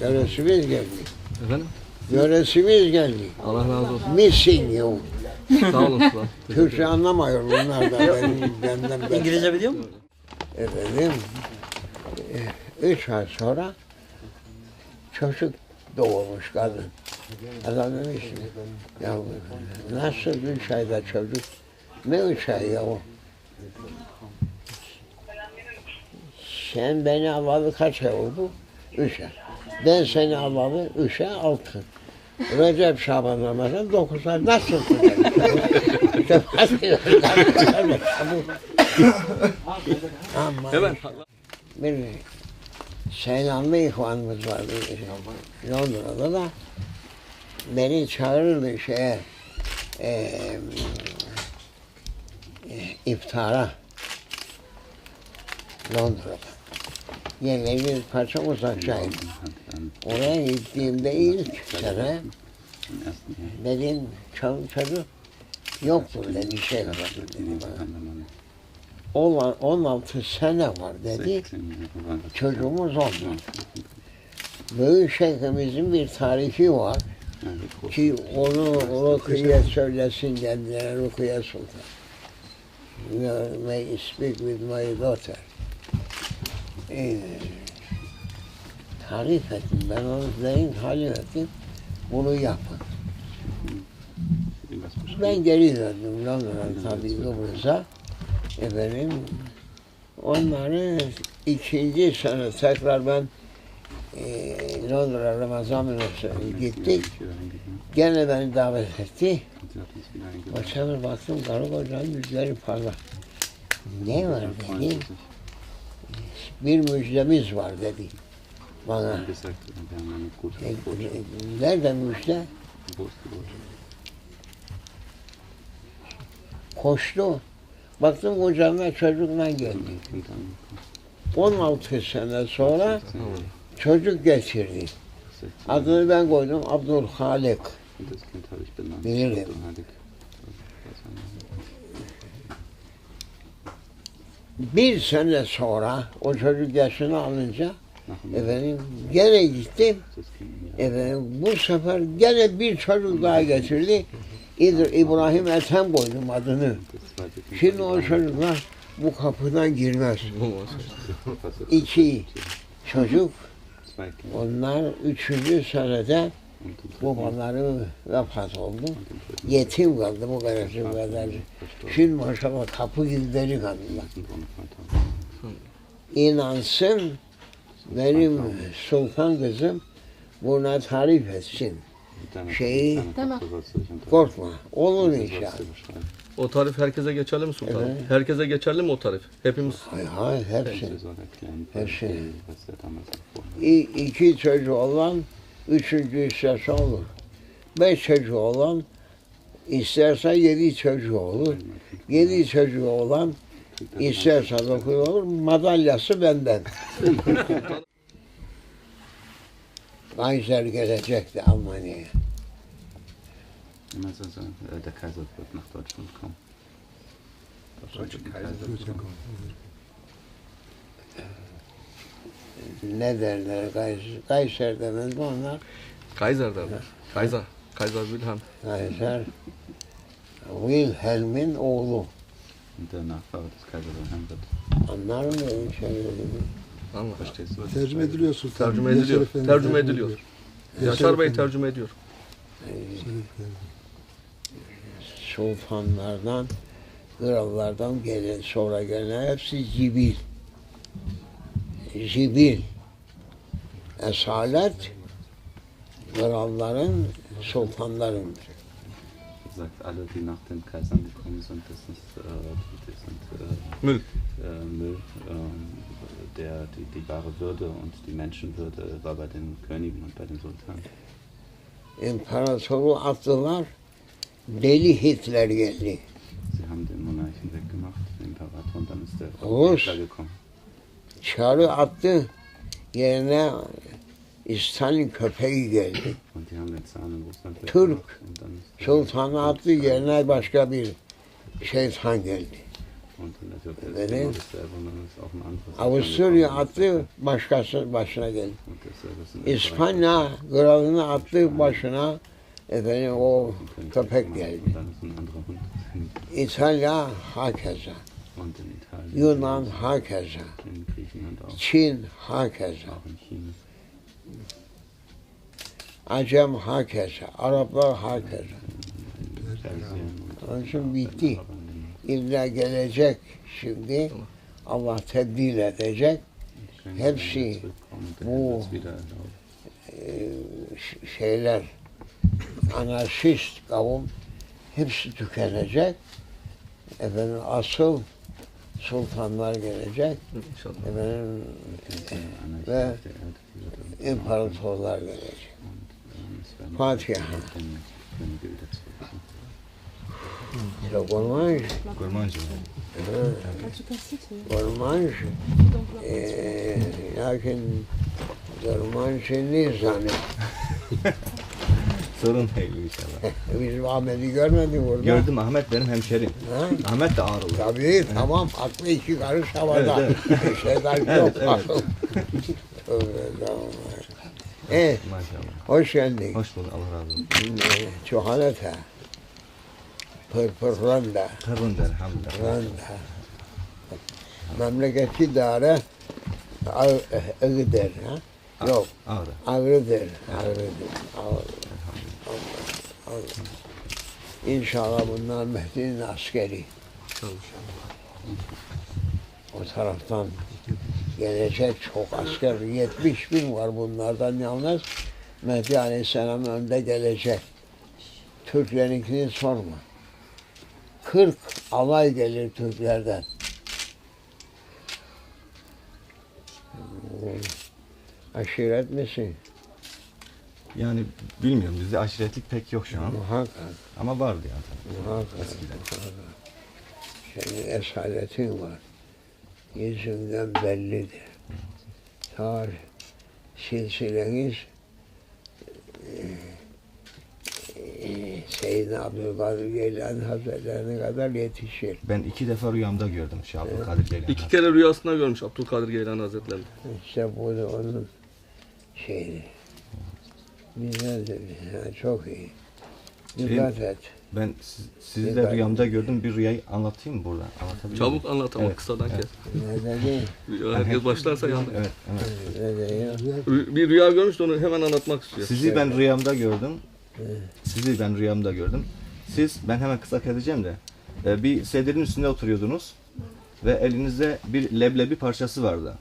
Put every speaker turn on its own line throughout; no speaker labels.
Yöresimiz geldi.
Efendim?
Yöresimiz geldi.
Allah razı olsun.
Missing you.
Sağ olun.
Türkçe anlamıyor bunlar da benim, benden beter.
İngilizce biliyor musun?
Efendim, e, üç ay sonra çocuk doğurmuş kadın. Adam demiş ki, ya nasıl üç ayda çocuk? Ne üç ay ya o? Sen beni alalı kaç ay oldu? Üç ay. Ben seni alalı üç ay altı. Recep Şaban Ramazan dokuz ay nasıl
Hemen.
bir Seylanlı ihvanımız vardı Londra'da da beni çağırırdı şeye e, e, iftara Londra'da. Yemeği bir parça uzaktaydı. Oraya gittiğimde ilk sene dedim çoluk çocuk yoktur dedi şey var dedi bana. Olan 16 sene var dedi. Çocuğumuz olmadı. Büyük şeyhimizin bir tarifi var ki onu Rukiye söylesin kendine Rukiye Sultan. May speak with my daughter. Ee, tarif ettim. Ben onu deyin tarif ettim. Bunu yapın. Ben geri döndüm Londra'dan tabii Kıbrıs'a. Efendim, onları ikinci sene tekrar ben e, Londra Ramazan Üniversitesi'ne gittik. Gene beni davet etti. Sefer baktım karı kocanın yüzleri parlak. Ne var dedi. Bir müjdemiz var dedi bana. E, e, Nerede müjde? Koştu. Baktım kocamla çocukla geldi. 16 sene sonra çocuk getirdi. Adını ben koydum Abdülhalik. Bilirim. Bir sene sonra o çocuk yaşını alınca efendim gene gittim. Efendim bu sefer gene bir çocuk daha getirdi. İdir İbrahim Ethem koydum adını. Şimdi o çocuklar bu kapıdan girmez. İki çocuk onlar üçüncü senede babaları vefat oldu. Yetim kaldı bu kadar şu kadar. Şimdi maşallah kapı gibi delikanlılar. İnansın benim sultan kızım buna tarif etsin. Şeyi korkma. Olur inşallah.
O tarif herkese geçerli mi sultanım?
Evet.
Herkese geçerli mi o tarif? Hepimiz
Hay hay hepsi. Hepsi.
Hepsi.
İ, iki çocuğu olan üçüncü isterse olur. Beş çocuğu olan isterse yedi çocuğu olur. Yedi çocuğu olan isterse dokuz olur. Madalyası benden. Kaiser gelecekti Almanya'ya.
Immer so der Kaiser wird nach Deutschland kommen. Der deutsche Kaiser.
Ne derler Kaiser? Kaiser demez mi onlar?
Kaiser derler. Kaiser. Kaiser Wilhelm.
Kaiser Wilhelm'in oğlu.
Und der Nachfahre des Kaisers Wilhelm wird.
Anlar mı şey dediğimi?
Anla.
Verstehst du?
Tercüme ediliyor sultan.
Tercüme ediliyor. Tercüme ediliyor. Yaşar Bey tercüme ediyor.
sultanlardan, krallardan gelen, sonra gelen hepsi cibil. Cibil. Esalet, kralların, sultanların.
Er sagt, alle, die nach den Kaisern gekommen sind, das ist, äh, das sind äh,
Müll.
äh, Müll. ähm, der, die, die wahre Würde und die Menschenwürde war bei den Königen und bei den Sultanen.
İmparatoru attılar, deli Hitler geldi.
Sie haben den Monarchen weggemacht, den Imperator, und dann ist der
Rus.
Hitler gekommen.
Çarı attı, yerine İstalin köpeği geldi. Türk. Sultanı attı, yerine başka bir şeytan geldi.
Anderes.
Avusturya atlı başkası başına geldi. İspanya kralını atlı başına efendim o köpek geldi. İtalya hakeza. Yunan
auch.
Çin
China.
Acem hakeza. Araplar
und
Onun için bitti. İlla gelecek şimdi. Allah tebdil edecek. Hepsi bu- ş- şeyler anarşist kavim hepsi tükenecek. Efendim asıl sultanlar gelecek.
İnşallah.
Efendim Ve imparatorlar gelecek. Fatiha.
Zurückkommen.
Gormanj,
Gormanji.
gormanj, eee, lakin gormanj nizanı.
Sorun değil inşallah.
Biz Ahmet'i görmedik burada.
Gördüm Ahmet benim hemşerim.
Ha?
Ahmet de ağrılı.
Tabii tamam aklı iki karış havada.
Evet,
Şeyden yok
Evet, evet.
akıl. Tövbe tamam. E,
Maşallah.
hoş geldin.
Hoş bulduk Allah razı olsun.
Çuhalete. Pırpır randa.
Karınca elhamdülillah.
Randa. Memleketi dare Ağrı'dır. Ha? Yok.
Ağrı.
Ağrı'dır. Ağrı'dır. Ağrı. Ağrı. İnşallah bunlar Mehdi'nin askeri. O taraftan gelecek çok asker. 70 bin var bunlardan yalnız. Mehdi Aleyhisselam önde gelecek. Türklerinkini sorma. 40 alay gelir Türklerden. Aşiret misin?
Yani bilmiyorum bizde aşiretlik pek yok şu an.
Muhakkak,
Ama vardı yani. tabii.
muhakkak. muhakkak. Senin esaretin var. Yüzünden bellidir. Tarih, silsileniz eee, Seyyid Abdülkadir Geylani Hazretlerine kadar yetişir.
Ben iki defa rüyamda gördüm Şeyh Abdülkadir Geylani.
İki kere rüyasında görmüş Abdülkadir Geylani Hazretleri.
İşte bu da onun şeyi. Güzeldir. Yani çok iyi. Dikkat et.
Ben siz, sizi de rüyamda gördüm. Bir rüyayı anlatayım mı burada? Anlatabilir
Çabuk
miyim?
anlat ama
Evet,
kısadan
evet.
kes.
Ne dedi?
Rüya Herkes başlarsa yandı.
Evet, evet.
Ne dedi?
Rü- Bir rüya görmüş de onu hemen anlatmak istiyor.
Sizi ben rüyamda gördüm. Sizi ben rüyamda gördüm. Siz, ben hemen kısa keseceğim de. e, Bir sedirin üstünde oturuyordunuz. Ve elinizde bir leblebi parçası vardı.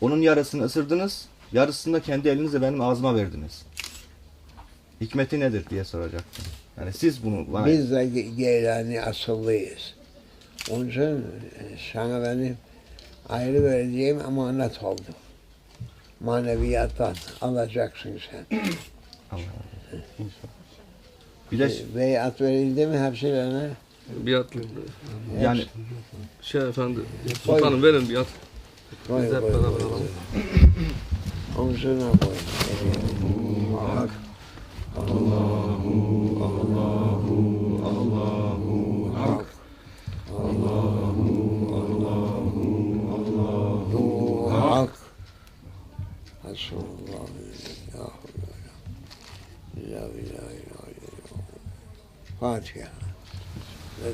Onun yarısını ısırdınız. Yarısını da kendi elinizle benim ağzıma verdiniz. Hikmeti nedir diye soracaktım. Yani siz bunu bana...
Biz de Ge- Geylani asıllıyız. Onun için e, sana benim ayrı vereceğim emanet oldu. Maneviyattan alacaksın sen.
Allah. İnşallah. Bir de
E, Beyat verildi mi hepsilerine?
Biat.
yani
Şey efendi. Sultanım verin biat.
Koy,
Biz hep
koy,
beraber
koy,
alalım.
koy. Omzuna koy. Hak. Fatiha. Ne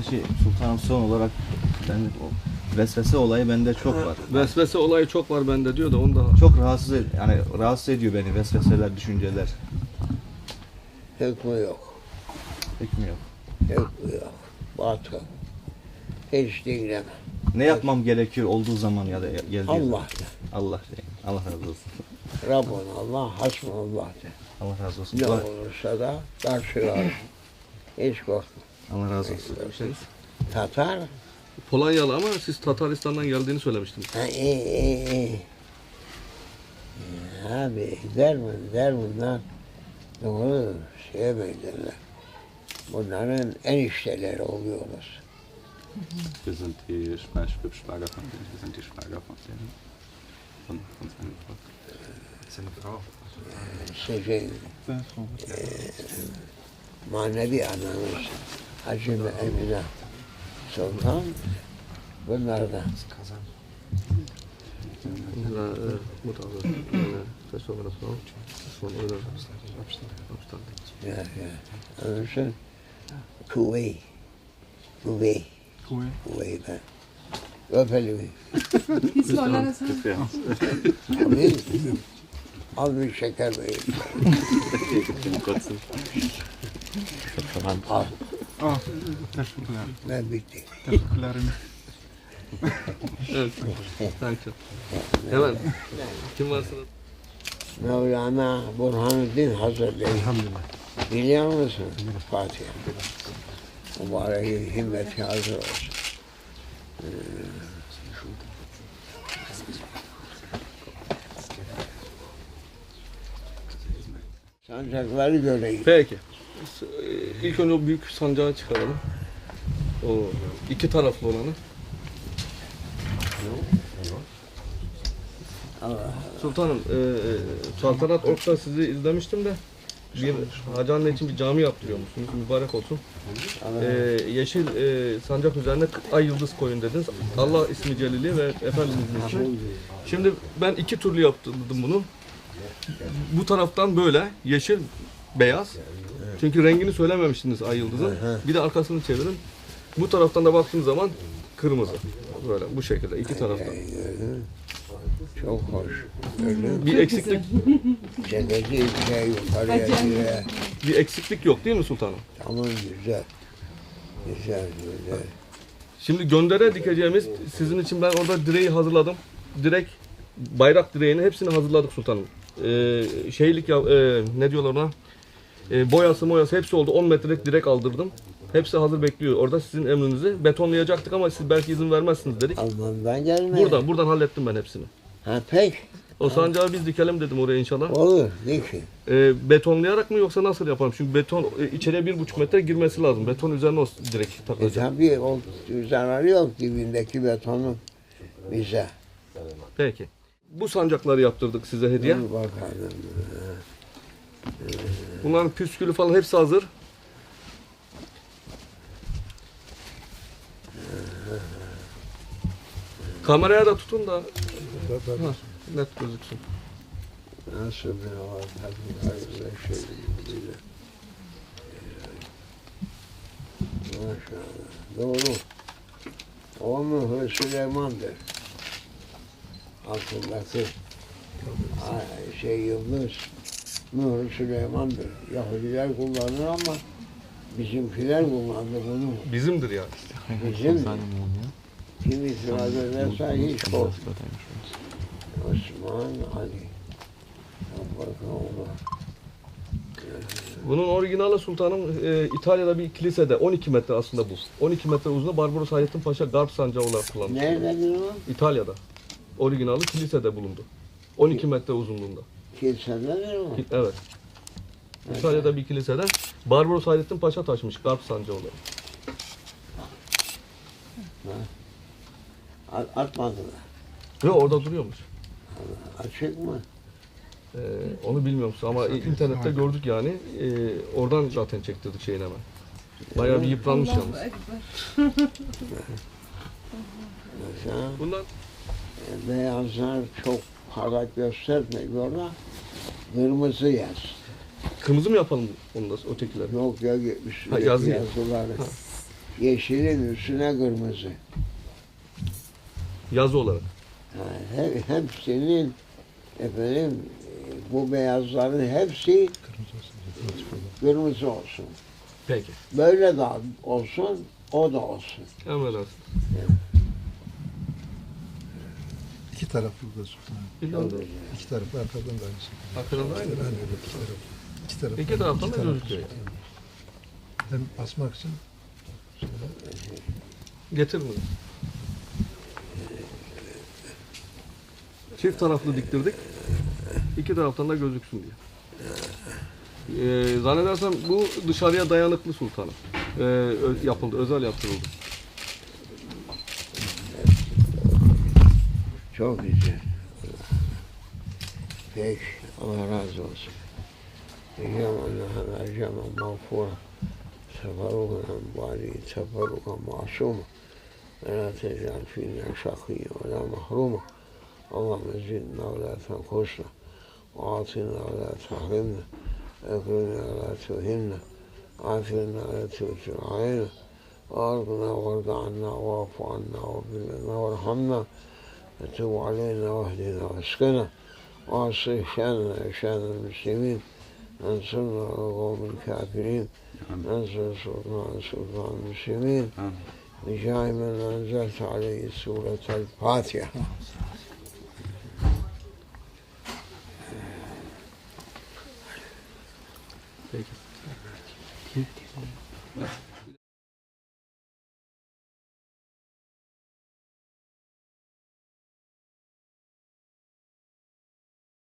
şey sultanım son olarak ben vesvese olayı bende çok var.
Vesvese olayı çok var bende diyor da onu da
Çok rahatsız ed- yani rahatsız ediyor beni vesveseler, düşünceler.
Hükmü yok.
Hükmü yok.
Hükmü yok. Batıl. Hiç dinleme.
Ne yapmam gerekiyor olduğu zaman ya da geldiği zaman?
Allah de.
Allah. Allah razı olsun.
Rabbun Allah, hasbunallah de.
Allah razı olsun.
Ne olursa da karşılar. Hiç korkma.
Allah razı olsun.
Tatar,
Polonyalı ama siz Tataristan'dan geldiğini söylemiştiniz.
ha iyi iyi iyi. Abi der mi, der bunlar. Doğru şey beklerler. Bunların enişteleri oluyoruz.
Wir sind die Schwibschwager von denen. Wir sind die Schwager von denen. Von, von seinem Volk.
Seine Frau.
İşte şey, e, manevi anamız Hacı Emine Sultan bunlardan.
Kazan.
Unsere äh, Mutter, also meine verstorbene Frau, ist von eurer Abstand.
Ya, ya. Onun için kuvve, kuvve,
Cool.
kuvve ben. Öpelim.
Ungefähr.
Tabii. Al bir şeker.
Den kurzen.
Al.
Ah, teşekkürler.
Ben bitti.
Teşekkürlerim.
Evet. Hemen. Kim varsa da.
Mevlana Burhanuddin Hazretleri.
Elhamdülillah.
Biliyor musun? Fatiha. Mübarek himmeti hazır olsun. Ee, Sancakları göreyim.
Peki. E, İlk önce o büyük sancağı çıkaralım. O iki taraflı olanı. Sultanım, e, e, Saltanat Ork'ta sizi izlemiştim de bir Hacı Anne için bir cami yaptırıyormuşsunuz. Mübarek olsun.
Allah.
E, yeşil e, sancak üzerine ay yıldız koyun dediniz. Allah ismi celili ve Efendimizin ismi. Şimdi ben iki türlü yaptırdım bunu. Bu taraftan böyle yeşil, beyaz. Çünkü rengini söylememiştiniz ay yıldızın. Bir de arkasını çevirin. Bu taraftan da baktığım zaman kırmızı. Böyle bu şekilde iki taraftan.
Çok hoş. Mü?
Bir eksiklik
Ceketi şey yukarıya diye.
bir eksiklik yok değil mi sultanım?
Tamam güzel. Güzel güzel.
Şimdi göndere dikeceğimiz sizin için ben orada direği hazırladım. Direk bayrak direğini hepsini hazırladık sultanım. Ee, şeylik ya e, ne diyorlar ona? Ee, boyası moyası hepsi oldu. 10 metrelik direk aldırdım. Hepsi hazır bekliyor. Orada sizin emrinizi betonlayacaktık ama siz belki izin vermezsiniz dedik.
Alman'dan gelme.
Buradan buradan hallettim ben hepsini.
Ha pek.
O sancağı biz dikelim dedim oraya inşallah.
Olur. Ne ki?
Ee, betonlayarak mı yoksa nasıl yapalım? Çünkü beton e, içeriye bir buçuk metre girmesi lazım. Beton üzerine o direk
E
takılacak.
tabii o zararı yok dibindeki betonun bize.
Peki. Bu sancakları yaptırdık size hediye.
Dur bakalım.
Bunların püskülü falan hepsi hazır. Kameraya da tutun da ha, net gözüksün.
Nasıl bir öyle şey gibi. Maşallah. Doğru. O mühür Süleyman'dır. Altındaki şey yıldız mühür Süleyman'dır. Yahudiler kullanır ama bizimkiler kullandı bunu.
Bizimdir yani.
Bizim kim itiraz ederse hiç korkma. Osman Ali.
Bunun orijinali sultanım e, İtalya'da bir kilisede 12 metre aslında bu. 12 metre uzunluğu Barbaros Hayrettin Paşa Garp Sancağı olarak kullanmış.
Nerededir o?
İtalya'da. Orijinali kilisede bulundu. 12 metre uzunluğunda.
Kilisededir o.
Ki- Evet. İtalya'da bir kilisede Barbaros Hayrettin Paşa taşmış Garp Sancağı olarak.
A- Atmadılar.
Ve orada duruyormuş.
Açık mı?
Ee, onu bilmiyorum ama internette gördük yani. Ee, oradan zaten çektirdik şeyini hemen. Bayağı bir yıpranmış yalnız. Bundan
beyazlar çok parlak göstermiyorlar. Kırmızı yaz.
kırmızı mı yapalım onu da ötekiler?
Yok ya üstündeki
Ha, yazı ya.
yazıları. Yeşilin üstüne kırmızı.
Yazı olarak.
Ha, he- hepsinin efendim bu beyazların hepsi kırmızı olsun.
Peki.
Böyle de olsun, o da olsun.
Emredersin.
İki taraflı da sultanım. İki taraflı arkadan da aynı şekilde.
Arkadan da aynı.
Aynı öyle iki taraf. İki taraf.
İki taraftan da gözüküyor yani.
Hem asmak için
Getir bunu. Çift taraflı diktirdik. İki taraftan da gözüksün diye. Ee, zannedersem bu dışarıya dayanıklı sultanım. Ee, yapıldı, özel yaptırıldı.
Çok güzel. Peki. Allah razı olsun. Diyeceğim Allah'ın ercama mağfura. Seferuka bari seferuka masuma. ولا تجعل فينا شقيا ولا محروما اللهم زدنا ولا تنقصنا وأعطنا ولا تحرمنا أكرمنا ولا تهنا عافنا ولا تؤثر علينا وارضنا وارض عنا واعف عنا واغفر لنا وارحمنا وتب علينا واهدنا واسقنا واصلح شاننا شأن المسلمين. انصرنا على القوم الكافرين. أنصر سلطان سلطان المسلمين.
آمين
بجاه من أنزلت عليه سورة الفاتحة.